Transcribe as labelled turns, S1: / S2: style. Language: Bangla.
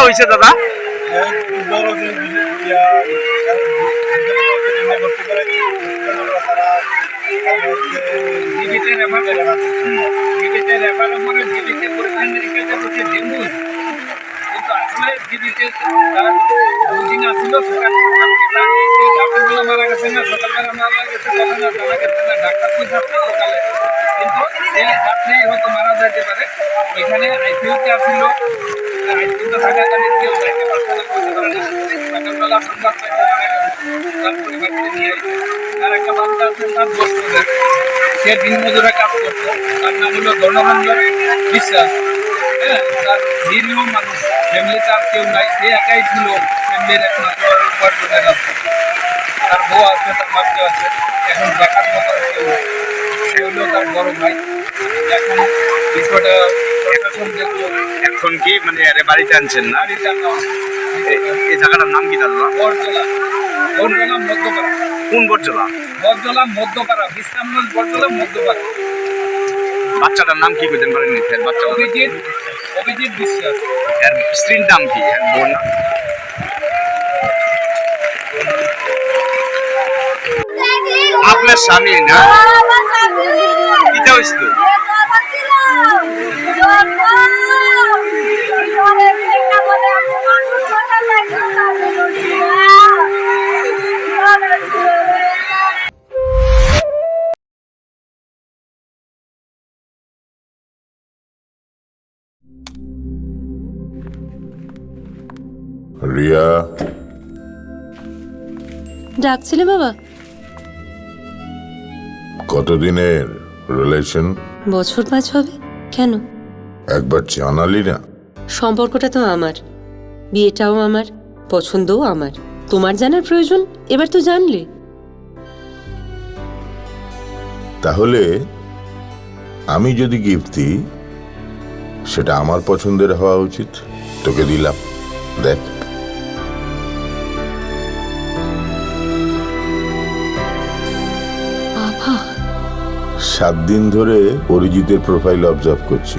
S1: হয়েছে দাদা?
S2: জীবিতের এভাবে জীবিতের এভাবে পরে জীবিতে পরীক্ষা নিরীক্ষা করছে ডেঙ্গু কিন্তু আসলে জীবিতে তার দুদিন আসছিল ডাক্তারগুলো মারা গেছে না সকালবেলা মারা গেছে তখন জানা ডাক্তার সকালে সে রাত্রে হয়তো মারা যেতে পারে। এখানে আইসিউতে আসছিল আইসিউতে থাকাকালীন কেউ নিয়ে তার একটা বাচ্চা আছে, সাত বছরের। কাজ করতো তার নাম হলো গণরঞ্জন বিশ্বাস। হ্যাঁ তার নিরীহ মানুষ। ফ্যামিলি তার কেউ নাই। সে একাই ছিল ফ্যামিলির একমাত্র উপার্জনের রাস্তা। তার বউ আছে, তার বাচ্চা আছে। এখন দেখার মতো কেউ সে হলো তার বড় ভাই। এখন
S1: কি মানে বাড়িতে আনছেন না এই জায়গাটার নাম কি দাদা
S2: বরজলা বরজলা মধ্যপাড়া
S1: কোন বর্জলা
S2: বরজলা মধ্যপাড়া বিশ্রামগঞ্জ বরজলা মধ্যপাড়া
S1: বাচ্চাটার নাম? কি কইতেন পারেন বাচ্চা
S2: অভিজিৎ অভিজিৎ বিশ্বাস
S1: এর স্ত্রীর নাম কি এর বোন না আপনার স্বামী না কিটা হয়েছিল
S3: রিয়া?
S4: ডাকছিলে বাবা।
S3: কতদিনের রিলেশন
S4: বছর পাঁচ হবে। কেন?
S3: একবার জানালি না।
S4: সম্পর্কটা তো আমার। বিয়েটাও আমার পছন্দও আমার। তোমার জানার প্রয়োজন এবার তো জানলে।
S3: তাহলে আমি যদি গিফট দিই সেটা আমার পছন্দের হওয়া উচিত। তোকে দিলাম। দেখ। সাত দিন ধরে অরিজিতের প্রোফাইল অবজার্ভ করছি।